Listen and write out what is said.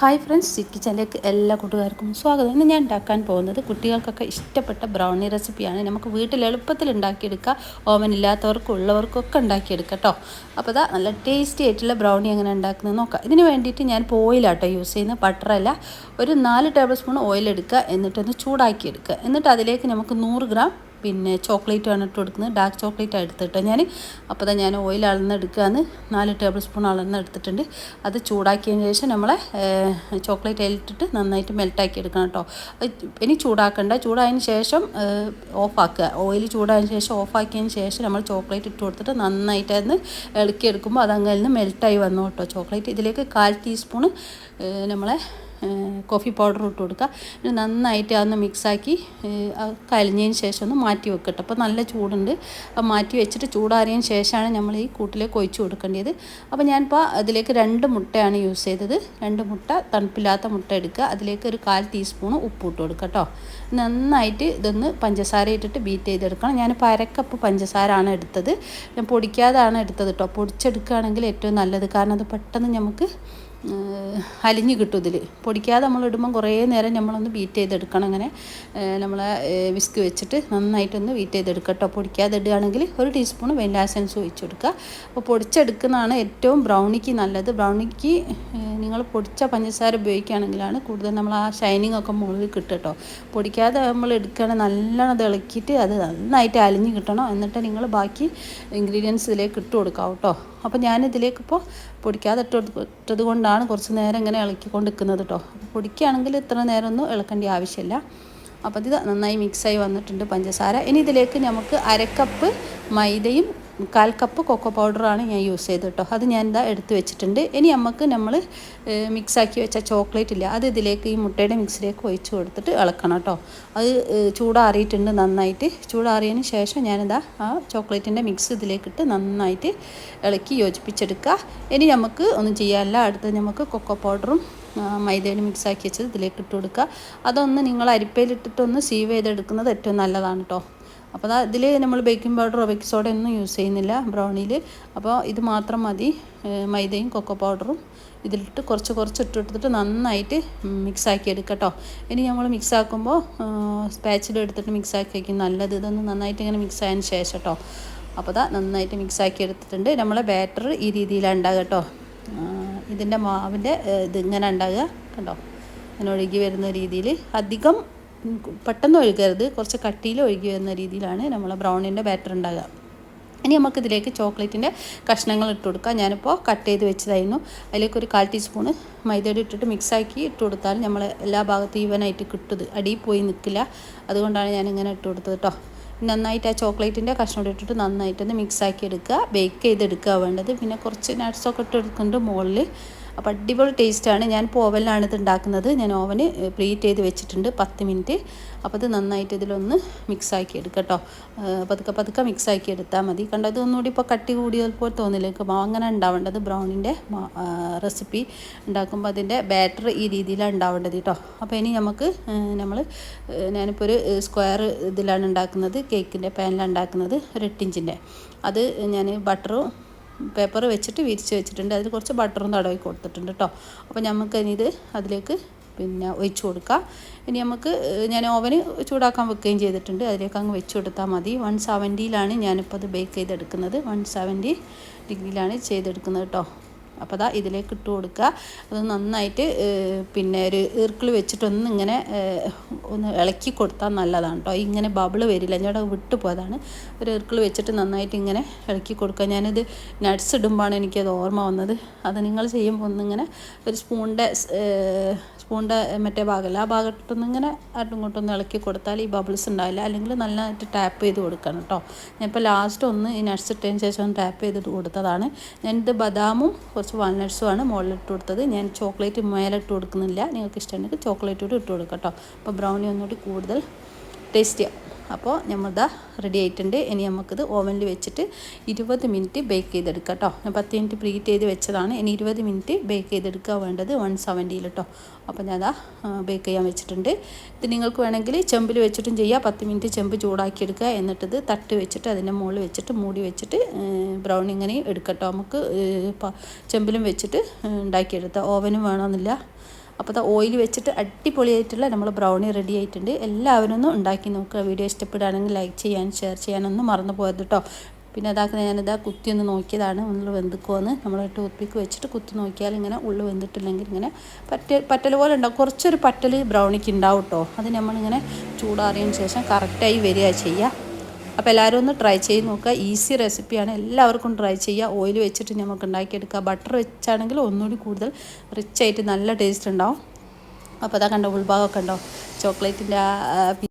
Hi friends C കിച്ചണിലേക്ക് എല്ലാ കൂട്ടുകാർക്കും സ്വാഗതം. ഇന്ന് ഞാൻ ഉണ്ടാക്കാൻ പോകുന്നത് കുട്ടികൾക്കൊക്കെ ഇഷ്ടപ്പെട്ട ബ്രൗണി റെസിപ്പിയാണ് നമുക്ക് വീട്ടിൽ എളുപ്പത്തിൽ ഉണ്ടാക്കിയെടുക്കുക ഓവൻ ഇല്ലാത്തവർക്കും ഉള്ളവർക്കും ഉള്ളവർക്കൊക്കെ ഉണ്ടാക്കിയെടുക്കാം കേട്ടോ. അപ്പോൾ അതാ നല്ല ടേസ്റ്റി ആയിട്ടുള്ള ബ്രൗണി എങ്ങനെ ഉണ്ടാക്കുന്നത് നോക്കാം. ഇതിന് വേണ്ടിയിട്ട് ഞാൻ ഓയിലാട്ടോ യൂസ് ചെയ്യുന്നത്. ബട്ടറല്ല ഒരു നാല് ടേബിൾ സ്പൂൺ ഓയിൽ എടുക്കുക. എന്നിട്ടൊന്ന് ചൂടാക്കിയെടുക്കുക. എന്നിട്ട് അതിലേക്ക് നമുക്ക് നൂറ് ഗ്രാം പിന്നെ ചോക്ലേറ്റാണ് ഇട്ട് കൊടുക്കുന്നത്. ഡാർക്ക് ചോക്ലേറ്റ് എടുത്തിട്ട് ഞാൻ അപ്പോൾ തന്നെ ഞാൻ ഓയിൽ അളന്നെടുക്കുകയാണ് നാല് ടേബിൾ സ്പൂൺ അളന്നെടുത്തിട്ടുണ്ട് അത് ചൂടാക്കിയതിന് ശേഷം നമ്മളെ ചോക്ലേറ്റ് അതിലിട്ടിട്ട് നന്നായിട്ട് മെൽറ്റാക്കി എടുക്കണം കേട്ടോ. ഇനി ചൂടാക്കണ്ട. ചൂടായതിന് ശേഷം ഓഫാക്കുക ഓയിൽ ചൂടായതിന് ശേഷം ഓഫാക്കിയതിന് ശേഷം നമ്മൾ ചോക്ലേറ്റ് ഇട്ട് കൊടുത്തിട്ട് നന്നായിട്ട് അതിന് ഇളക്കിയെടുക്കുമ്പോൾ അതങ്ങനെ മെൽട്ടായി വന്നു കേട്ടോ. ചോക്ലേറ്റ് ഇതിലേക്ക് കാൽ ടീസ്പൂണ് നമ്മളെ കോഫി പൗഡർ ഇട്ട് കൊടുക്കുക. പിന്നെ നന്നായിട്ട് അതൊന്ന് മിക്സാക്കി കലിഞ്ഞതിന് ശേഷം ഒന്ന് മാറ്റി വെക്കട്ടെ അപ്പോൾ നല്ല ചൂടുണ്ട്. അപ്പോൾ മാറ്റി വെച്ചിട്ട് ചൂടാറിയതിന് ശേഷമാണ് നമ്മൾ ഈ കൂട്ടിലേക്ക് ഒഴിച്ച് കൊടുക്കേണ്ടത്. അപ്പോൾ ഞാനിപ്പോൾ അതിലേക്ക് രണ്ട് മുട്ടയാണ് യൂസ് ചെയ്തത്. രണ്ട് മുട്ട തണുപ്പില്ലാത്ത മുട്ട എടുക്കുക. അതിലേക്ക് ഒരു കാൽ ടീസ്പൂൺ ഉപ്പ് ഇട്ട് കൊടുക്കുക കേട്ടോ നന്നായിട്ട് ഇതൊന്ന് പഞ്ചസാര ഇട്ടിട്ട് ബീറ്റ് ചെയ്തെടുക്കണം. ഞാനിപ്പോൾ അരക്കപ്പ് പഞ്ചസാര ആണ് എടുത്തത്. ഞാൻ പൊടിക്കാതാണ് എടുത്തത് കേട്ടോ പൊടിച്ചെടുക്കുകയാണെങ്കിൽ ഏറ്റവും നല്ലത്. കാരണം അത് പെട്ടെന്ന് നമുക്ക് അലിഞ്ഞ് കിട്ടും ഇതിൽ പൊടിക്കാതെ നമ്മൾ ഇടുമ്പം കുറേ നേരം നമ്മളൊന്ന് ബീറ്റ് ചെയ്തെടുക്കണം അങ്ങനെ. നമ്മൾ വിസ്ക് വെച്ചിട്ട് നന്നായിട്ടൊന്ന് ബീറ്റ് ചെയ്തെടുക്കുക കേട്ടോ പൊടിക്കാതെ ഇടുകയാണെങ്കിൽ ഒരു ടീസ്പൂൺ വെനില എസൻസ് ഒഴിച്ച് കൊടുക്കുക അപ്പോൾ പൊടിച്ചെടുക്കുന്നതാണ് ഏറ്റവും ബ്രൗണിക്ക് നല്ലത്. ബ്രൗണിക്ക് നിങ്ങൾ പൊടിച്ച പഞ്ചസാര ഉപയോഗിക്കുകയാണെങ്കിലാണ് കൂടുതൽ നമ്മൾ ആ ഷൈനിങ് ഒക്കെ മുകളിൽ കിട്ടും കേട്ടോ പൊടിക്കാതെ നമ്മൾ എടുക്കുകയാണെങ്കിൽ നല്ലോണം അത് ഇളക്കിയിട്ട് അത് നന്നായിട്ട് അലിഞ്ഞ് കിട്ടണം. എന്നിട്ട് നിങ്ങൾ ബാക്കി ഇൻഗ്രീഡിയൻസ് ഇതിലേക്ക് ഇട്ട് കൊടുക്കാം കേട്ടോ അപ്പോൾ ഞാനിതിലേക്ക് ഇപ്പോൾ പൊടിക്കാതെ ഇട്ട് ഇട്ടത് കൊണ്ടാണ് കുറച്ച് നേരം ഇങ്ങനെ ഇളക്കിക്കൊണ്ട് നിൽക്കുന്നത് കേട്ടോ അപ്പോൾ പൊടിക്കുകയാണെങ്കിൽ ഇത്ര നേരമൊന്നും ഇളക്കേണ്ട ആവശ്യമില്ല. അപ്പോൾ ഇത് നന്നായി മിക്സായി വന്നിട്ടുണ്ട് പഞ്ചസാര. ഇനി ഇതിലേക്ക് നമുക്ക് അരക്കപ്പ് മൈദയും കാൽ കപ്പ് കൊക്കോ പൗഡറാണ് ഞാൻ യൂസ് ചെയ്തത് കേട്ടോ. അത് ഞാൻ എന്താ എടുത്ത് വെച്ചിട്ടുണ്ട്. ഇനി നമുക്ക് നമ്മൾ മിക്സാക്കി വെച്ച ചോക്ലേറ്റ് ഇല്ല അത് ഇതിലേക്ക് ഈ മുട്ടയുടെ മിക്സിലേക്ക് ഒഴിച്ച് കൊടുത്തിട്ട് ഇളക്കണം കേട്ടോ. അത് ചൂടാറിയിട്ടുണ്ട് നന്നായിട്ട്. ചൂടാറിയതിന് ശേഷം ഞാനിതാ ആ ചോക്ലേറ്റിന്റെ മിക്സ് ഇതിലേക്കിട്ട് നന്നായിട്ട് ഇളക്കി യോജിപ്പിച്ചെടുക്കുക. ഇനി നമുക്ക് ഒന്നും ചെയ്യാനില്ല. അടുത്ത് നമുക്ക് കൊക്കോ പൗഡറും മൈദയിൽ മിക്സാക്കി വെച്ചത് ഇതിലേക്ക് ഇട്ട് കൊടുക്കുക. അതൊന്ന് നിങ്ങൾ അരിപ്പയിലിട്ടിട്ടൊന്ന് സീവ് ചെയ്തെടുക്കുന്നത് ഏറ്റവും നല്ലതാണ് കേട്ടോ. അപ്പോൾ അതിൽ നമ്മൾ ബേക്കിംഗ് പൗഡറോ ബേക്കിംഗ് സോഡ ഒന്നും യൂസ് ചെയ്യുന്നില്ല ബ്രൗണിയിൽ അപ്പോൾ ഇത് മാത്രം മതി മൈദയും കൊക്കോ പൗഡറും ഇതിലിട്ട് കുറച്ച് കുറച്ച് ഇട്ട് എടുത്തിട്ട് നന്നായിട്ട് മിക്സാക്കി എടുക്കുക കേട്ടോ ഇനി നമ്മൾ മിക്സാക്കുമ്പോൾ സ്പാച്ചിൽ എടുത്തിട്ട് മിക്സാക്കി വയ്ക്കും നല്ലത് ഇതൊന്ന് നന്നായിട്ട് ഇങ്ങനെ മിക്സ് ആയതിന് ശേഷം കേട്ടോ അപ്പോൾ അതാ നന്നായിട്ട് മിക്സാക്കി എടുത്തിട്ടുണ്ട്. നമ്മളെ ബാറ്റർ ഈ രീതിയിലാണ് ഉണ്ടാകുക കേട്ടോ ഇതിന്റെ മാവിന്റെ ഇത് ഇങ്ങനെ ഉണ്ടാകുക കണ്ടോ? അങ്ങനെ ഒഴുകി വരുന്ന രീതിയിൽ അധികം പെട്ടെന്ന് ഒഴുകരുത്. കുറച്ച് കട്ടിയിൽ ഒഴുകി വരുന്ന രീതിയിലാണ് നമ്മൾ ബ്രൗണിന്റെ ബാറ്റർ ഉണ്ടാകുക. ഇനി നമുക്കിതിലേക്ക് ചോക്ലേറ്റിന്റെ കഷ്ണങ്ങൾ ഇട്ട് കൊടുക്കാം. ഞാനിപ്പോൾ കട്ട് ചെയ്ത് വെച്ചതായിരുന്നു. അതിലേക്ക് ഒരു കാൽ ടീസ്പൂണ് മൈദയുടെ ഇട്ടിട്ട് മിക്സാക്കി ഇട്ട് കൊടുത്താൽ നമ്മൾ എല്ലാ ഭാഗത്തും ഈവനായിട്ട് കിട്ടുന്നത്. അടിയിൽ പോയി നിൽക്കില്ല. അതുകൊണ്ടാണ് ഞാനിങ്ങനെ ഇട്ട് കൊടുത്തത് കേട്ടോ. നന്നായിട്ട് ആ ചോക്ലേറ്റിന്റെ കഷ്ണം ഇട്ടിട്ട് നന്നായിട്ടൊന്ന് മിക്സാക്കി എടുക്കുക. ബേക്ക് ചെയ്തെടുക്കുക വേണ്ടത്. പിന്നെ കുറച്ച് നട്ട്സൊക്കെ ഇട്ട് എടുക്കുന്നുണ്ട് മുകളിൽ. അപ്പോൾ അടിപൊളി ടേസ്റ്റാണ് ഞാൻ പോവലാണ് ഇത് ഉണ്ടാക്കുന്നത്. ഞാൻ ഓവന് പ്രീറ്റ് ചെയ്ത് വെച്ചിട്ടുണ്ട് പത്ത് മിനിറ്റ് അപ്പോൾ ഇത് നന്നായിട്ട് ഇതിലൊന്ന് മിക്സാക്കി എടുക്കുക കേട്ടോ പതുക്കെ പതുക്കെ മിക്സാക്കി എടുത്താൽ മതി. കണ്ടോ ഇത് ഒന്നുകൂടി ഇപ്പോൾ കട്ടി കൂടിയതുപോലെ തോന്നില്ല? അങ്ങനെ ഉണ്ടാവേണ്ടത്. ബ്രൗണിന്റെ റെസിപ്പി ഉണ്ടാക്കുമ്പോൾ അതിന്റെ ബാറ്റർ ഈ രീതിയിലാണ് ഉണ്ടാവേണ്ടത് കേട്ടോ അപ്പോൾ ഇനി നമുക്ക് നമ്മൾ ഞാനിപ്പോൾ ഒരു സ്ക്വയർ ഇതിലാണ് ഉണ്ടാക്കുന്നത്. കേക്കിന്റെ പാനിലാണ് ഉണ്ടാക്കുന്നത്. ഒരു എട്ടിഞ്ചിന്റെ. അത് ഞാൻ ബട്ടറും പേപ്പർ വെച്ചിട്ട് വിരിച്ച് വെച്ചിട്ടുണ്ട്. അതിൽ കുറച്ച് ബട്ടറും തടവി കൊടുത്തിട്ടുണ്ട് കേട്ടോ അപ്പോൾ നമുക്ക് ഇനി ഇത് അതിലേക്ക് പിന്നെ ഒഴിച്ചു കൊടുക്കാം. ഇനി നമുക്ക് ഞാൻ ഓവന് ചൂടാക്കാൻ വെക്കുകയും ചെയ്തിട്ടുണ്ട്. അതിലേക്ക് അങ്ങ് വെച്ച് കൊടുത്താൽ മതി. വൺ സെവന്റിയിലാണ് ഞാനിപ്പോൾ അത് ബേക്ക് ചെയ്തെടുക്കുന്നത്. വൺ സെവന്റി ഡിഗ്രിയിലാണ് ചെയ്തെടുക്കുന്നത് കേട്ടോ അപ്പോൾ അതാ ഇതിലേക്ക് ഇട്ട് കൊടുക്കുക. അത് നന്നായിട്ട് പിന്നെ ഒരു ഈർക്കിൾ വെച്ചിട്ടൊന്ന് ഇങ്ങനെ ഒന്ന് ഇളക്കി കൊടുത്താൽ നല്ലതാണ് കേട്ടോ ഇങ്ങനെ ബബിൾ വരില്ല. ഞാൻ വിട്ടു പോയതാണ്. ഒരു ഈർക്കിൾ വെച്ചിട്ട് നന്നായിട്ട് ഇങ്ങനെ ഇളക്കി കൊടുക്കുക. ഞാനിത് നട്ട്സ് ഇടുമ്പോഴാണ് എനിക്കത് ഓർമ്മ വന്നത്. അത് നിങ്ങൾ ചെയ്യുമ്പോൾ ഒന്നിങ്ങനെ ഒരു സ്പൂണിന്റെ സ്പൂണിന്റെ മറ്റേ ഭാഗമല്ല ആ ഭാഗത്തൊന്നും ഇങ്ങനെ അങ്ങോട്ടും ഇങ്ങോട്ടും ഒന്ന് ഇളക്കി കൊടുത്താൽ ഈ ബബിൾസ് ഉണ്ടാവില്ല. അല്ലെങ്കിൽ നല്ലതായിട്ട് ടാപ്പ് ചെയ്ത് കൊടുക്കണം കേട്ടോ ഞാനിപ്പോൾ ലാസ്റ്റ് ഒന്ന് ഈ നട്ട്സ് ഇട്ടതിന് ശേഷം ഒന്ന് ടാപ്പ് ചെയ്ത് കൊടുത്തതാണ്. ഞാനിത് ബദാമും കുറച്ച് വാൾനട്ട്സുമാണ് മുകളിലിട്ട് കൊടുത്തത്. ഞാൻ ചോക്ലേറ്റ് മേലെ ഇട്ട് കൊടുക്കുന്നില്ല. നിങ്ങൾക്ക് ഇഷ്ടമുണ്ടെങ്കിൽ ചോക്ലേറ്റ് കൂടി ഇട്ട് കൊടുക്കാം കേട്ടോ. അപ്പോൾ ബ്രൗണി ഒന്നുകൂടി കൂടുതൽ ടേസ്റ്റിയാവും അപ്പോൾ നമ്മളിതാ റെഡി ആയിട്ടുണ്ട്. ഇനി നമുക്കിത് ഓവനിൽ വെച്ചിട്ട് ഇരുപത് മിനിറ്റ് ബേക്ക് ചെയ്തെടുക്കാം കേട്ടോ ഞാൻ പത്ത് മിനിറ്റ് പ്രീറ്റ് ചെയ്ത് വെച്ചതാണ്. ഇനി ഇരുപത് മിനിറ്റ് ബേക്ക് ചെയ്തെടുക്കുക വേണ്ടത് വൺ സെവന്റിയിൽ കേട്ടോ അപ്പോൾ ഞാൻ അതാ ബേക്ക് ചെയ്യാൻ വെച്ചിട്ടുണ്ട്. ഇത് നിങ്ങൾക്ക് വേണമെങ്കിൽ ചെമ്പിൽ വെച്ചിട്ടും ചെയ്യാം. പത്ത് മിനിറ്റ് ചെമ്പ് ചൂടാക്കിയെടുക്കുക. എന്നിട്ടിത് തട്ട് വെച്ചിട്ട് അതിന്റെ മുകളിൽ വെച്ചിട്ട് മൂടി വെച്ചിട്ട് ബ്രൗൺ ഇങ്ങനെ എടുക്കട്ടോ നമുക്ക് ചെമ്പിലും വെച്ചിട്ട് ഉണ്ടാക്കിയെടുത്താൽ ഓവനും വേണമെന്നില്ല. അപ്പോൾ അത് ഓയിൽ വെച്ചിട്ട് അടിപൊളിയായിട്ടുള്ള നമ്മൾ ബ്രൗണി റെഡി ആയിട്ടുണ്ട്. എല്ലാവരും ഒന്ന് ഉണ്ടാക്കി നോക്കുക. വീഡിയോ ഇഷ്ടപ്പെടുകയാണെങ്കിൽ ലൈക്ക് ചെയ്യാൻ ഷെയർ ചെയ്യാനൊന്നും മറന്നു പോകരുത് കേട്ടോ പിന്നെ അതാക്കുന്ന ഞാനിതാ കുത്തി ഒന്ന് നോക്കിയതാണ്. ഉള്ളിൽ വെന്തുക്കുവെന്ന് നമ്മൾ ടൂത്ത്പിക്ക് വെച്ചിട്ട് കുത്തി നോക്കിയാൽ ഇങ്ങനെ ഉള്ളു വെന്തിട്ടില്ലെങ്കിൽ ഇങ്ങനെ പറ്റ പറ്റൽ പോലെ ഉണ്ടാവും. കുറച്ചൊരു പറ്റൽ ബ്രൗണിക്ക് ഉണ്ടാവും കേട്ടോ അത് നമ്മളിങ്ങനെ ചൂടാറിയതിന് ശേഷം കറക്റ്റായി വരിക ചെയ്യുക. അപ്പോൾ എല്ലാവരും ഒന്ന് ട്രൈ ചെയ്ത് നോക്കുക. ഈസി റെസിപ്പിയാണ് എല്ലാവർക്കും ട്രൈ ചെയ്യുക. ഓയിൽ വെച്ചിട്ട് നമുക്ക് ഉണ്ടാക്കിയെടുക്കുക. ബട്ടർ വെച്ചാണെങ്കിൽ ഒന്നുകൂടി കൂടുതൽ റിച്ചായിട്ട് നല്ല ടേസ്റ്റ് ഉണ്ടാവും. അപ്പോൾ അതാ കണ്ടോ ഉൾഭാഗമൊക്കെ ഉണ്ടോ? ചോക്ലേറ്റിന്റെ